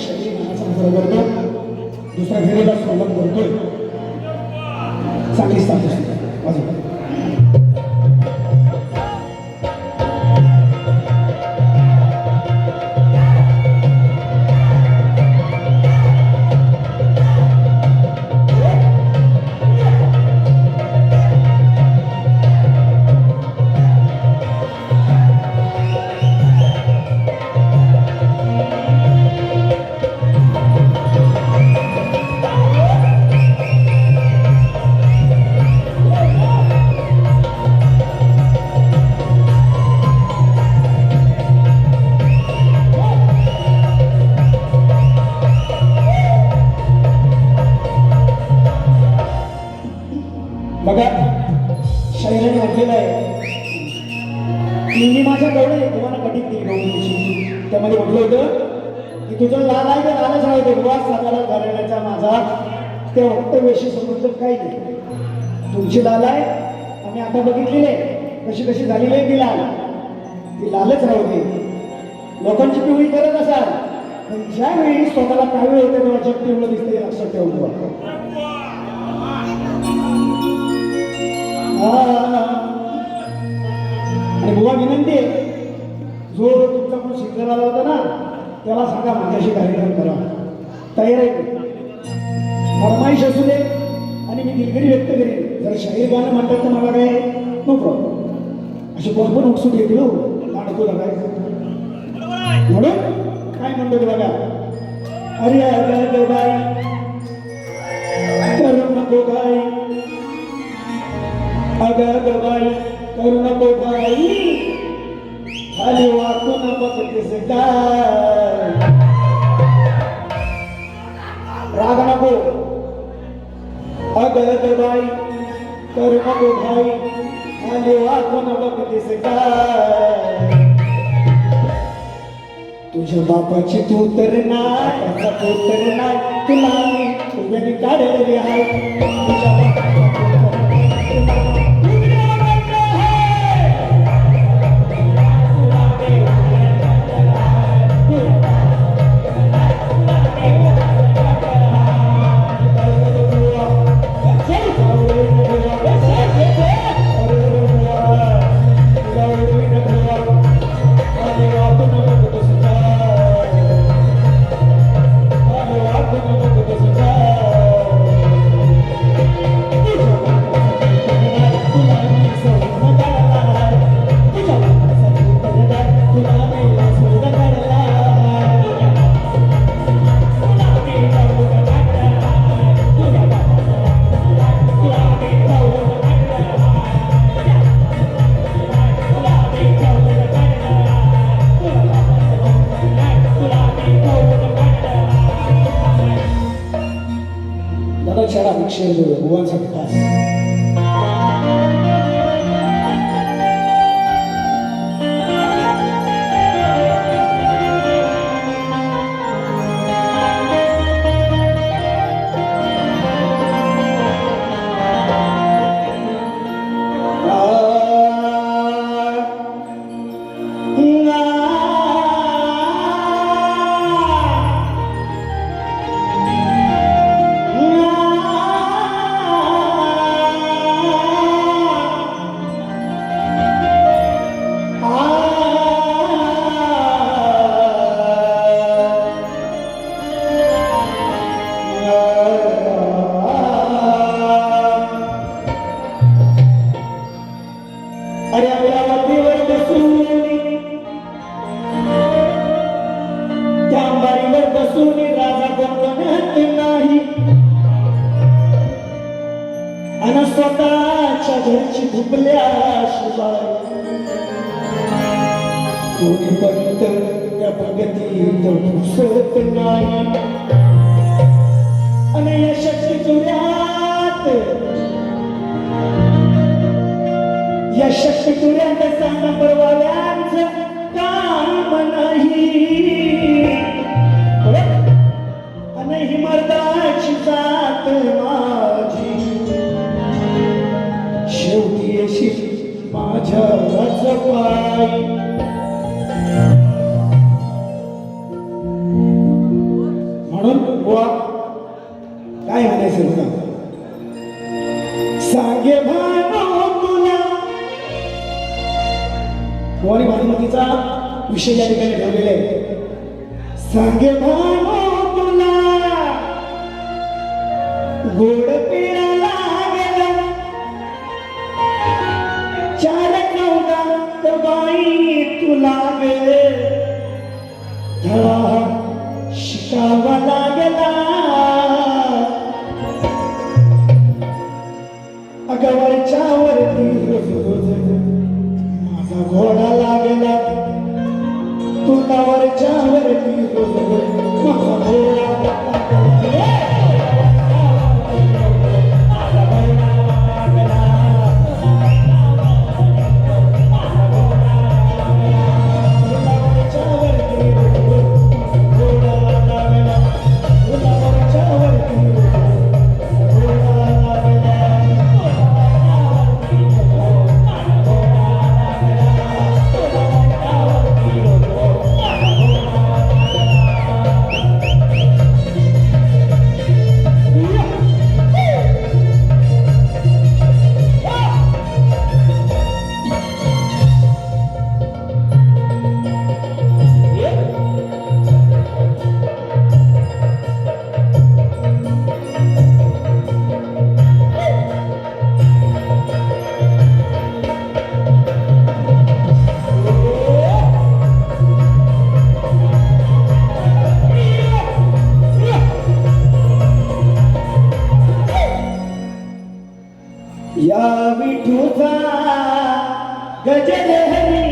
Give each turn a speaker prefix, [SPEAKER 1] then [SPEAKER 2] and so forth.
[SPEAKER 1] शैली मनाचा नजर करतो दुसऱ्या फेरीला सोबत करतोय चांगली स्थान बघा शैलीने म्हटलेलं आहे. मी माझ्या कळलं तुम्हाला कठीण दिली गौरीची त्यामध्ये म्हटलं होतं की तुझं लाल आहे तर लालच राहते विवाह साधारण घराण्याचा माझा. ते वक्तव्याशी संबंध काही नाही. तुमची लाल आहे. आम्ही आता बघितलेली आहे. कशी कशी झालेली आहे ती लाल. ती लालच राहू दे. लोकांची पिवळी करत असाल. पण ज्यावेळी स्वतःला कावीळ होते तेव्हा जग पिवळं दिसते हे लक्षात ठेवून आणि बुवा विनंती आहे जो तुमचा कोण शिक्षण आला होता ना त्याला सांगा माझ्याशी कार्यक्रम करा. तयार आहे फरमाईश असू दे आणि मी दिलगिरी व्यक्त करेन. जर शाहीर गाणं म्हणतात तर मला काय नो प्रॉब्लेम असे कोण पण उत्सुक घेतील हो लाडको लागायचं म्हणून काय म्हणतो बघा? अरे अरे बाई करू नको काय अगं बाई करू नको बाई. खाली वाकून बघतेस काय राग नको. अगं बाई करू नको भाई खाली वाकून बघतेस काय तुझ्या बापाची तू तर नाही तू तर नाही. तुला मी तुझ्याने काढलेली आहे. तुझ्या Hallelujah. Once and pass. बसून राजा बनवण्यात नाही. आणि स्वतःच्या घरची झुपल्याशिवाय कोणी पण त्या प्रगतीत घुसत नाही. आणि या शक्ती तुऱ्यात या शक्ती तुऱ्यांचा नंबर वाल्यांचं काम नाही. मर्दाची जात माझी. शेवटी अशी माझ्याच पाय म्हणून काय म्हणायचं बघा सांगे तुला. बुवानी भानुमतीचा विषय या ठिकाणी ठेवलेला आहे. सांगे भानू बाई या विठूचा गजधरी